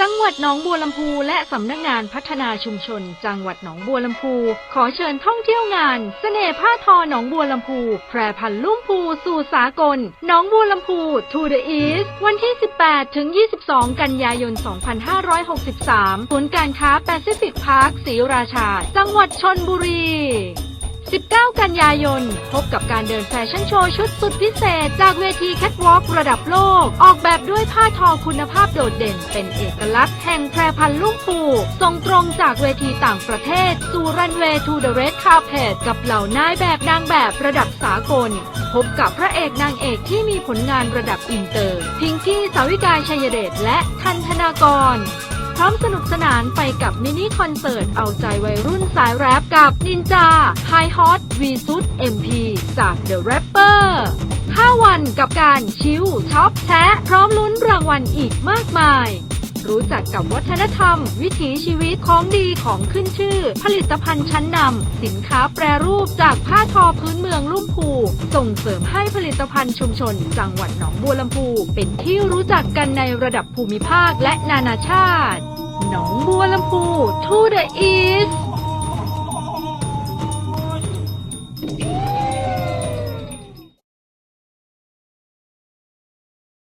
จังหวัดหนองบัวลำพูและสำนักงานพัฒนาชุมชน จังหวัดหนองบัวลำพู ขอเชิญท่องเที่ยวงานเสน่ห์ผ้าทอหนองบัวลำพู แพรพันลุ่มพูสู่สากลหนองบัวลำพู to the east วันที่ 18 ถึง 22 กันยายน 2563 ศูนย์การค้าแปซิฟิกพาร์คศรีราชา จังหวัดชนบุรี กันยายน พบกับการเดินแฟชั่นโชว์ชุดสุดพิเศษ จากเวทีแคทวอล์กระดับโลก ออกแบบด้วยผ้าทอคุณภาพโดดเด่น เป็นเอกลักษณ์แห่งแพรพันลุ่มผูส่งตรงจากเวทีต่างประเทศ สู่รันเวย์ทูเดอะเรดคาเพ t กับเหล่านายแบบนางแบบระดับสากล พบกับพระเอกนางเอกที่มีผลงานระดับอินเตอร์ พิงกี้สาวิกาชัยเดชและทันธนากร ร้อมสนุกสนานไปกับมินิคอนเสิร์ตเอาใจวัยรุ่นสายแรปกับนินจา High Hot V Suit MP จาก The Rapper 5วันกับการชิลช็อปแชะพร้อมลุ้นรางวัลอีกมากมายรู้จักกับวัฒนธรรม วิถีชีวิตของดีของขึ้นชื่อ ผลิตภัณฑ์ชั้นนำสินค้าแปรรูปจากผ้าทอพื้นเมืองลุ่มพูส่งเสริมให้ผลิตภัณฑ์ชุมชน จังหวัดหนองบัวลำพู เป็นที่รู้จักกันในระดับภูมิภาคและนานาชาติ ทูเดอะอี